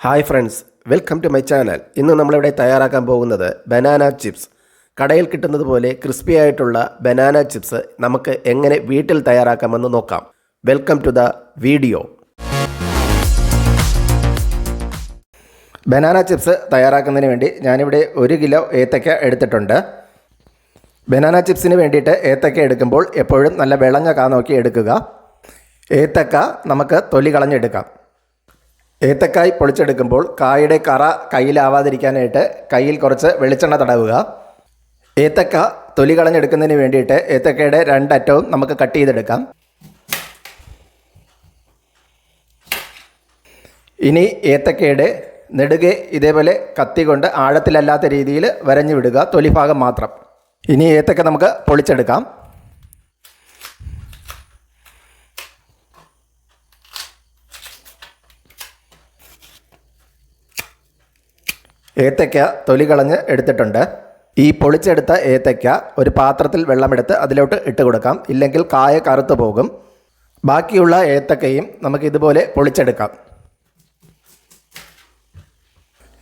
Hi friends welcome to my channel. ഇന്ന് നമ്മളിവിടെ തയ്യാറാക്കാൻ പോകുന്നത് ബനാന ചിപ്സ്. കടയിൽ കിട്ടുന്നത് പോലെ ക്രിസ്പി ആയിട്ടുള്ള ബനാന ചിപ്സ് നമുക്ക് എങ്ങനെ വീട്ടിൽ തയ്യാറാക്കാമെന്ന് നോക്കാം. Welcome to the video. Banana chips തയ്യാറാക്കുന്നതിന് വേണ്ടി ഞാനിവിടെ ഒരു കിലോ ഏത്തക്ക എടുത്തിട്ടുണ്ട്. ബനാന ചിപ്സിന് വേണ്ടിയിട്ട് ഏത്തക്ക എടുക്കുമ്പോൾ എപ്പോഴും നല്ല വിളഞ്ഞ കാ നോക്കി എടുക്കുക. ഏത്തക്ക നമുക്ക് തൊലി കളഞ്ഞെടുക്കാം. ഏത്തക്കായ് പൊളിച്ചെടുക്കുമ്പോൾ കായുടെ കറ കയ്യിലാവാതിരിക്കാനായിട്ട് കയ്യിൽ കുറച്ച് വെളിച്ചെണ്ണ തടവുക. ഏത്തക്ക തൊലി കളഞ്ഞെടുക്കുന്നതിന് വേണ്ടിയിട്ട് ഏത്തക്കയുടെ രണ്ടറ്റവും നമുക്ക് കട്ട് ചെയ്തെടുക്കാം. ഇനി ഏത്തക്കയുടെ നെടുകെ ഇതേപോലെ കത്തി കൊണ്ട് ആഴത്തിലല്ലാത്ത രീതിയിൽ വരഞ്ഞു വിടുക തൊലിഭാഗം മാത്രം. ഇനി ഏത്തക്ക നമുക്ക് പൊളിച്ചെടുക്കാം. ഏത്തയ്ക്ക തൊലി കളഞ്ഞ് എടുത്തിട്ടുണ്ട്. ഈ പൊളിച്ചെടുത്ത ഏത്തയ്ക്ക ഒരു പാത്രത്തിൽ വെള്ളമെടുത്ത് അതിലോട്ട് ഇട്ട് കൊടുക്കാം. ഇല്ലെങ്കിൽ കായ കറുത്തു പോകും. ബാക്കിയുള്ള ഏത്തക്കയും നമുക്ക് ഇതുപോലെ പൊളിച്ചെടുക്കാം.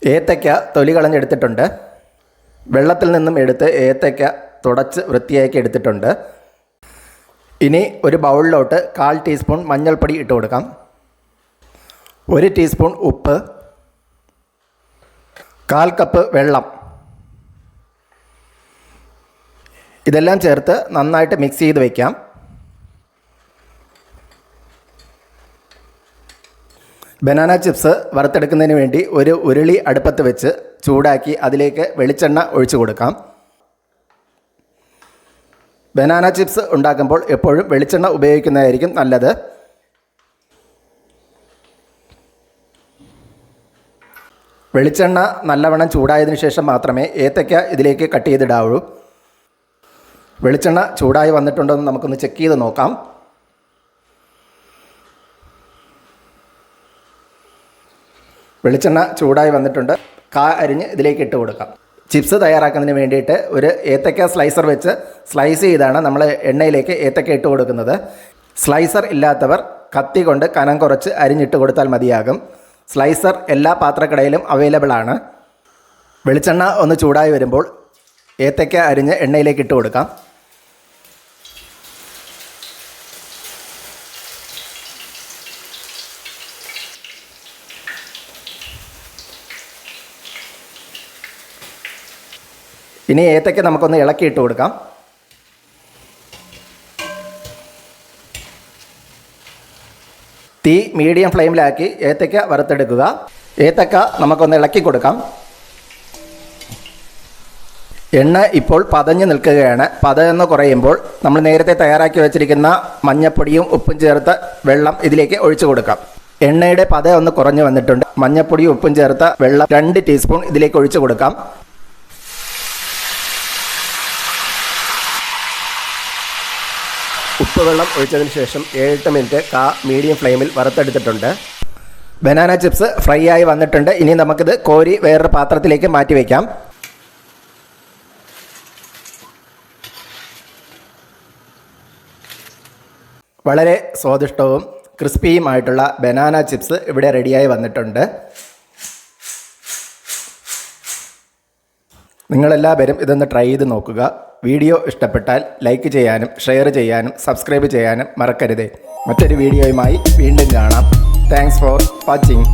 ഏത്തയ്ക്ക തൊലി കളഞ്ഞെടുത്തിട്ടുണ്ട് വെള്ളത്തിൽ നിന്നും എടുത്ത് ഏത്തയ്ക്ക തുടച്ച് വൃത്തിയാക്കി എടുത്തിട്ടുണ്ട്. ഇനി ഒരു ബൗളിലോട്ട് കാൽ ടീസ്പൂൺ മഞ്ഞൾപ്പൊടി ഇട്ട് കൊടുക്കാം. ഒരു ടീസ്പൂൺ ഉപ്പ് കാൽ കപ്പ് വെള്ളം. ഇതെല്ലാം ചേർത്ത് നന്നായിട്ട് മിക്സ് ചെയ്ത് വയ്ക്കാം ബനാന ചിപ്സ് വറുത്തെടുക്കുന്നതിന് വേണ്ടി ഒരു ഉരുളി അടുപ്പത്ത് വെച്ച് ചൂടാക്കി അതിലേക്ക് വെളിച്ചെണ്ണ ഒഴിച്ചു കൊടുക്കാം. ബനാന ചിപ്സ് ഉണ്ടാക്കുമ്പോൾ എപ്പോഴും വെളിച്ചെണ്ണ ഉപയോഗിക്കുന്നതായിരിക്കും നല്ലത്. വെളിച്ചെണ്ണ നല്ലവണ്ണം ചൂടായതിനു ശേഷം മാത്രമേ ഏത്തയ്ക്ക ഇതിലേക്ക് കട്ട് ചെയ്തിടാവുള്ളൂ വെളിച്ചെണ്ണ ചൂടായി വന്നിട്ടുണ്ടോ എന്ന് നമുക്കൊന്ന് ചെക്ക് ചെയ്ത് നോക്കാം. വെളിച്ചെണ്ണ ചൂടായി വന്നിട്ടുണ്ട്. കാ അരിഞ്ഞ് ഇതിലേക്ക് ഇട്ട് കൊടുക്കാം. ചിപ്സ് തയ്യാറാക്കുന്നതിന് വേണ്ടിയിട്ട് ഒരു ഏത്തക്ക സ്ലൈസർ വെച്ച് സ്ലൈസ് ചെയ്താണ് നമ്മൾ എണ്ണയിലേക്ക് ഏത്തക്ക ഇട്ട് കൊടുക്കുന്നത്. സ്ലൈസർ ഇല്ലാത്തവർ കത്തി കൊണ്ട് കനം കുറച്ച് അരിഞ്ഞിട്ട് കൊടുത്താൽ മതിയാകും. സ്ലൈസർ എല്ലാ പാത്രക്കടയിലും അവൈലബിൾ ആണ് വെളിച്ചെണ്ണ ഒന്ന് ചൂടായി വരുമ്പോൾ ഏത്തയ്ക്ക അരിഞ്ഞ് എണ്ണയിലേക്ക് ഇട്ട് കൊടുക്കാം. ഇനി ഏത്തയ്ക്ക നമുക്കൊന്ന് ഇളക്കി ഇട്ട് കൊടുക്കാം. തീ മീഡിയം ഫ്ലെയിമിലാക്കി ഏത്തക്ക വറുത്തെടുക്കുക. ഏത്തക്ക നമുക്കൊന്ന് ഇളക്കി കൊടുക്കാം. എണ്ണ ഇപ്പോൾ പതഞ്ഞു നിൽക്കുകയാണ്. പതയെന്ന് കുറയുമ്പോൾ നമ്മൾ നേരത്തെ തയ്യാറാക്കി വെച്ചിരിക്കുന്ന മഞ്ഞപ്പൊടിയും ഉപ്പും ചേർത്ത് വെള്ളം ഇതിലേക്ക് ഒഴിച്ചു കൊടുക്കാം. എണ്ണയുടെ പത ഒന്ന് കുറഞ്ഞു വന്നിട്ടുണ്ട്. മഞ്ഞപ്പൊടിയും ഉപ്പും ചേർത്ത വെള്ളം രണ്ട് ടീസ്പൂൺ ഇതിലേക്ക് ഒഴിച്ചു കൊടുക്കാം. ഉപ്പ് വെള്ളം ഒഴിച്ചതിന് ശേഷം ഏഴെട്ട് മിനിറ്റ് കാ മീഡിയം ഫ്ലെയിമിൽ വറുത്തെടുത്തിട്ടുണ്ട്. ബനാന ചിപ്സ് ഫ്രൈ ആയി വന്നിട്ടുണ്ട്. ഇനി നമുക്കിത് കോരി വേറൊരു പാത്രത്തിലേക്ക് മാറ്റി വയ്ക്കാം വളരെ സ്വാദിഷ്ടവും ക്രിസ്പിയുമായിട്ടുള്ള ബനാന ചിപ്സ് ഇവിടെ റെഡിയായി വന്നിട്ടുണ്ട്. നിങ്ങളെല്ലാവരും ഇതൊന്ന് ട്രൈ ചെയ്ത് നോക്കുക. വീഡിയോ ഇഷ്ടപ്പെട്ടാൽ ലൈക്ക് ചെയ്യാനും ഷെയർ ചെയ്യാനും സബ്സ്ക്രൈബ് ചെയ്യാനും മറക്കരുതേ. മറ്റൊരു വീഡിയോയുമായി വീണ്ടും കാണാം. Thanks for watching